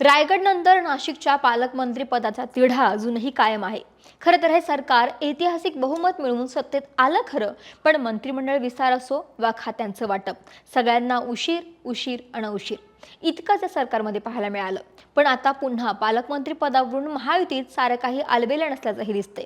रायगडनंतर नाशिकच्या पालकमंत्री पदाचा तिढा अजूनही कायम आहे. खरं तर हे सरकार ऐतिहासिक बहुमत मिळवून सत्तेत आलं खरं पण मंत्रिमंडळ विस्तार असो वा खात्यांचं वाटप सगळ्यांना उशीर उशीर अनउशीर इतकंच या सरकारमध्ये पाहायला मिळालं. पण आता पुन्हा पालकमंत्री पदावरून महायुतीत सारं काही आलबेलं नसल्याचंही दिसतंय.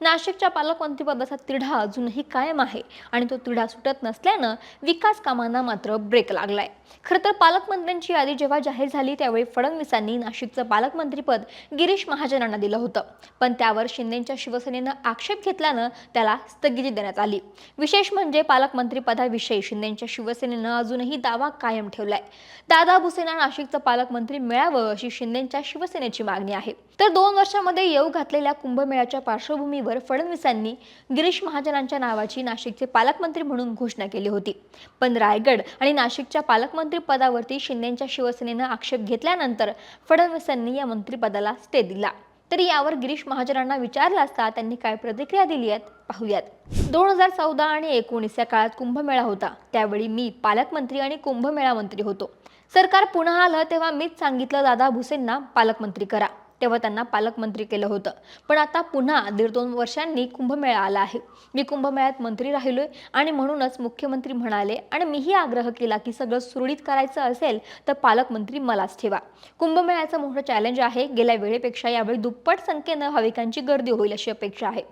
नाशिकच्या पालकमंत्रीपदाचा तिढा अजूनही कायम आहे आणि तो तिढा सुटत नसल्यानं विकास कामांना मात्र ब्रेक लागलाय. खरं तर पालकमंत्र्यांची यादी जेव्हा जाहीर झाली त्यावेळी फडणवीसांनी नाशिकचं पालकमंत्रीपद गिरीश महाजनांना दिलं होतं. पण त्यावर शिंदेच्या शिवसेनेनं आक्षेप घेतल्यानं त्याला स्थगिती देण्यात आली. विशेष म्हणजे पालकमंत्रीपदाविषयी शिंदेच्या शिवसेनेनं अजूनही दावा कायम ठेवलाय. दादा भुसेना नाशिकचं पालकमंत्री मिळावं अशी शिंदेच्या शिवसेनेची मागणी आहे. तर दोन वर्षामध्ये येऊ घातलेल्या कुंभमेळ्याच्या पार्श्वभूमीवर फडणवीसांनी गिरीश महाजनांच्या नावाची नाशिकचे पालकमंत्री म्हणून घोषणा केली होती. पण रायगड आणि नाशिकच्या पालकमंत्री पदावरती शिंदेच्या शिवसेनेनं आक्षेप घेतल्यानंतर फडणवीसांनी या मंत्रिपदाला स्टे दिला. तरी यावर गिरीश महाजनांना विचारलं असता त्यांनी काय प्रतिक्रिया दिली आहेत? पाहूयात. दोन हजार चौदा आणि एकोणीस या काळात कुंभमेळा होता. त्यावेळी मी पालकमंत्री आणि कुंभमेळा मंत्री होतो. सरकार पुन्हा आलं तेव्हा मीच सांगितलं दादा भुसेंना पालकमंत्री करा. तेव्हा त्यांना पालकमंत्री केलं होतं. पण आता पुन्हा दीड दोन वर्षांनी कुंभमेळा आला आहे. मी कुंभमेळ्यात मंत्री राहिलोय आणि म्हणूनच मुख्यमंत्री म्हणाले आणि मीही आग्रह केला की सगळं सुरळीत करायचं असेल तर पालकमंत्री मलाच ठेवा. कुंभमेळ्याचं मोठं चॅलेंज आहे. गेल्या वेळेपेक्षा यावेळी दुप्पट संख्येनं भाविकांची गर्दी होईल अशी अपेक्षा आहे.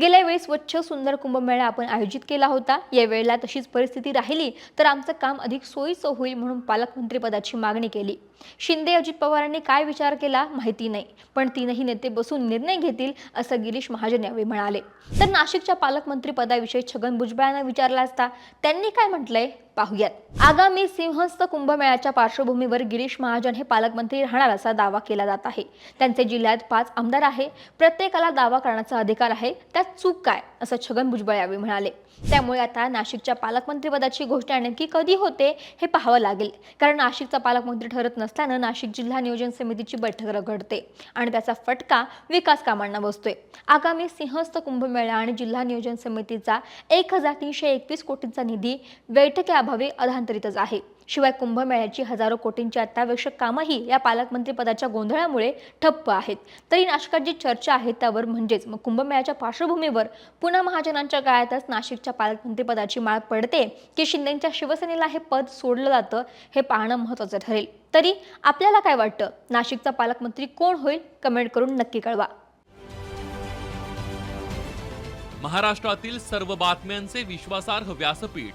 गेल्या वेळी स्वच्छ सुंदर कुंभमेळा आपण आयोजित केला होता. या वेळेला तशीच परिस्थिती राहिली तर आमचं काम अधिक सोयीचं होईल म्हणून पालकमंत्रीपदाची मागणी केली. शिंदे अजित पवारांनी काय विचार केला? माहिती नाही. पण तीनही नेते बसून निर्णय घेतील असं गिरीश महाजन यावेळी म्हणाले. तर नाशिकच्या पालकमंत्री पदाविषयी छगन भुजबळांना विचारला असता त्यांनी काय म्हटलंय? पाहूयात. आगामी सिंहस्थ कुंभमेळ्याच्या पार्श्वभूमीवर गिरीश महाजन हे पालकमंत्री राहणार असा दावा केला जात आहे. त्यांचे जिल्ह्यात पाच आमदार आहे. प्रत्येकाला दावा करण्याचा अधिकार आहे. त्यात चूक काय? असं छगन भुजबळ यावेळी म्हणाले. त्यामुळे आता नाशिकच्या पालकमंत्रीपदाची घोषणा नेमकी कधी होते हे पाहावं लागेल. कारण नाशिकचा पालकमंत्री ठरत नसल्यानं नाशिक जिल्हा नियोजन समितीची बैठक रगडते आणि त्याचा फटका विकास कामांना बसतोय. आगामी सिंहस्थ कुंभमेळा आणि जिल्हा नियोजन समितीचा एक हजार तीनशे एकवीस कोटींचा निधी बैठकी अभावी अधांतरितच आहे. शिवाय कुंभमेळ्याची हजारो कोटींची अत्यावश्यक कामंही या पालकमंत्रीपदाच्या गोंधळामुळे ठप्प आहेत. तरी नाशिकात जी चर्चा आहे त्यावर म्हणजेच मग कुंभमेळ्याच्या पार्श्वभूमीवर पुन्हा महाजनांच्या काळातच नाशिकच्या पालकमंत्रीपदाची माळ पडते की शिंदेच्या शिवसेनेला हे पद सोडलं जातं हे पाहणं महत्त्वाचं ठरेल. तरी आपल्याला काय वाटतं? नाशिकचा पालकमंत्री कोण होईल? कमेंट करून नक्की कळवा. महाराष्ट्रातील सर्व बातम्यांचे विश्वासार्ह व्यासपीठ